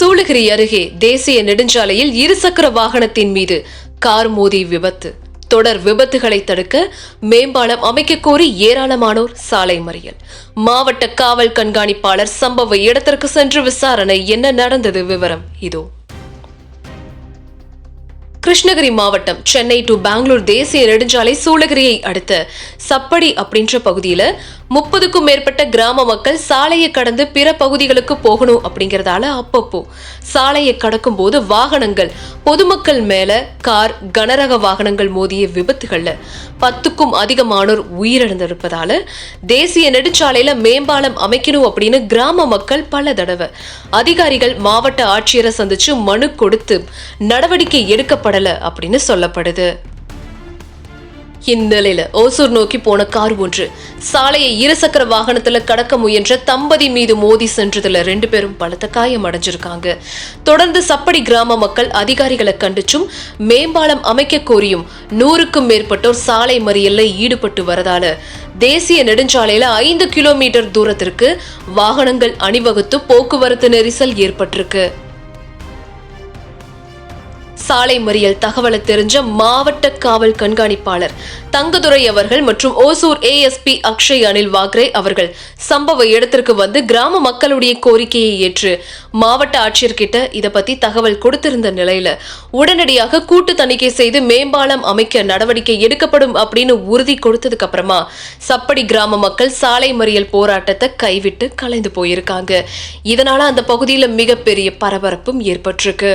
சூளகிரி அருகே தேசிய நெடுஞ்சாலையில் இருசக்கர வாகனத்தின் மீது கார் மோதி விபத்து. தொடர் விபத்துகளை தடுக்க மேம்பாலம் அமைக்க கோரி ஏராளமானோர் சாலை மறியல். மாவட்ட காவல் கண்காணிப்பாளர் சம்பவ இடத்திற்கு சென்று விசாரணை. என்ன நடந்தது? விவரம் இதோ. கிருஷ்ணகிரி மாவட்டம் சென்னை டு பெங்களூர் தேசிய நெடுஞ்சாலை சூளகிரியை அடுத்த சப்படி அப்படின்ற பகுதியில முப்பதுக்கும் மேற்பட்ட கிராம மக்கள் சாலையை கடந்து பிற பகுதிகளுக்கு போகணும் அப்படிங்கறதால அப்பப்போ சாலையை கடக்கும் போது வாகனங்கள் பொதுமக்கள் மேல கார் கனரக வாகனங்கள் மோதிய விபத்துகள்ல பத்துக்கும் அதிகமானோர் உயிரிழந்திருப்பதால தேசிய நெடுஞ்சாலையில மேம்பாலம் அமைக்கணும் அப்படின்னு கிராம மக்கள் பல தடவை அதிகாரிகள் மாவட்ட ஆட்சியரை சந்திச்சு மனு கொடுத்து நடவடிக்கை எடுக்கப்பட எடுக்கப்படல அப்படின்னு சொல்லப்படுது. இந்நிலையில ஓசூர் நோக்கி போன கார் ஒன்று சாலையை இருசக்கர வாகனத்துல கடக்க முயன்ற தம்பதி மீது மோதி சென்றதுல ரெண்டு பேரும் பலத்த காயம் அடைஞ்சிருக்காங்க. தொடர்ந்து சப்படி கிராம மக்கள் அதிகாரிகளை கண்டிச்சும் மேம்பாலம் அமைக்க கோரியும் நூறுக்கும் மேற்பட்டோர் சாலை மறியல்ல ஈடுபட்டு வரதால தேசிய நெடுஞ்சாலையில ஐந்து கிலோமீட்டர் தூரத்திற்கு வாகனங்கள் அணிவகுத்து போக்குவரத்து நெரிசல் ஏற்பட்டிருக்கு. சாலை மறியல் தகவலை தெரிஞ்ச மாவட்ட காவல் கண்காணிப்பாளர் தங்கதுரை அவர்கள் மற்றும் ஓசூர் ஏஎஸ்பி அக்ஷய் அனில் வாக்ரே அவர்கள் சம்பவ இடத்திற்கு வந்து கிராம மக்களுடைய கோரிக்கையை ஏற்று மாவட்ட ஆட்சியர்கிட்ட இதை பத்தி தகவல் கொடுத்திருந்த நிலையில உடனடியாக கூட்டு தணிக்கை செய்து மேம்பாலம் அமைக்க நடவடிக்கை எடுக்கப்படும் அப்படின்னு உறுதி கொடுத்ததுக்கு அப்புறமா சப்படி கிராம மக்கள் சாலை மறியல் போராட்டத்தை கைவிட்டு கலைந்து போயிருக்காங்க. இதனால அந்த பகுதியில மிகப்பெரிய பரபரப்பும் ஏற்பட்டிருக்கு.